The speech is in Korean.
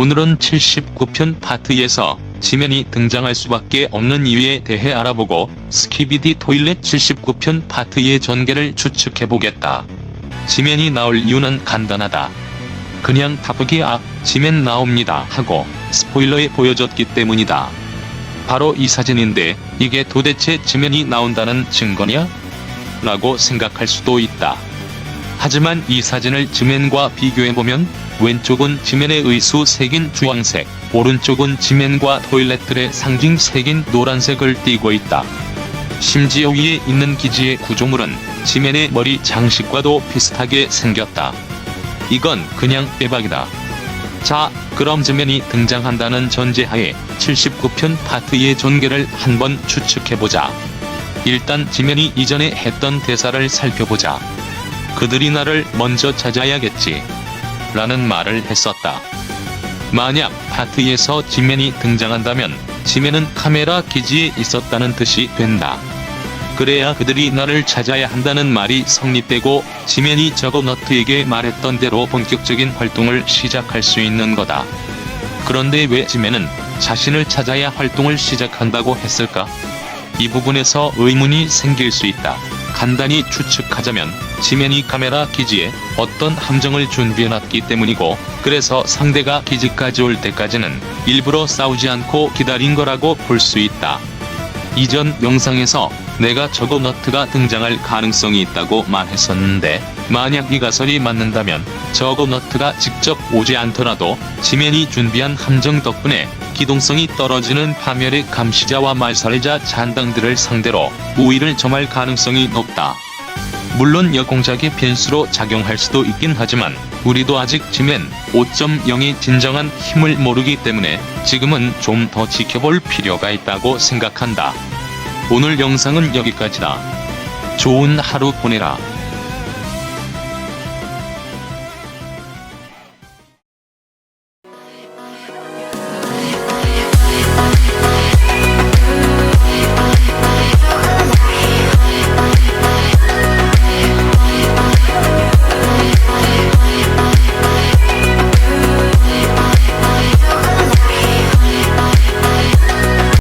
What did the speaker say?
오늘은 79편 파트에서 지면이 등장할 수밖에 없는 이유에 대해 알아보고 스키비디 토일렛 79편 파트의 전개를 추측해보겠다. 지면이 나올 이유는 간단하다. 그냥 타프기 아, 지면 나옵니다 하고 스포일러에 보여줬기 때문이다. 바로 이 사진인데 이게 도대체 지면이 나온다는 증거냐? 라고 생각할 수도 있다. 하지만 이 사진을 지면과 비교해보면 왼쪽은 지면의 의수 색인 주황색, 오른쪽은 지면과 토일렛들의 상징 색인 노란색을 띠고 있다. 심지어 위에 있는 기지의 구조물은 지면의 머리 장식과도 비슷하게 생겼다. 이건 그냥 대박이다. 자, 그럼 지면이 등장한다는 전제하에 79편 파트의 전개를 한번 추측해보자. 일단 지면이 이전에 했던 대사를 살펴보자. 그들이 나를 먼저 찾아야겠지. 라는 말을 했었다. 만약 파트에서 지면이 등장한다면 지면은 카메라 기지에 있었다는 뜻이 된다. 그래야 그들이 나를 찾아야 한다는 말이 성립되고 지면이 저거너트에게 말했던 대로 본격적인 활동을 시작할 수 있는 거다. 그런데 왜 지면은 자신을 찾아야 활동을 시작한다고 했을까? 이 부분에서 의문이 생길 수 있다. 간단히 추측하자면 지면이 카메라 기지에 어떤 함정을 준비해놨기 때문이고 그래서 상대가 기지까지 올 때까지는 일부러 싸우지 않고 기다린 거라고 볼 수 있다. 이전 영상에서 내가 저거 너트가 등장할 가능성이 있다고 말했었는데 만약 이 가설이 맞는다면 저거 너트가 직접 오지 않더라도 지면이 준비한 함정 덕분에 기동성이 떨어지는 파멸의 감시자와 말살자 잔당들을 상대로 우위를 점할 가능성이 높다. 물론 여공작의 변수로 작용할 수도 있긴 하지만 우리도 아직 지면 5.0의 진정한 힘을 모르기 때문에 지금은 좀 더 지켜볼 필요가 있다고 생각한다. 오늘 영상은 여기까지다. 좋은 하루 보내라.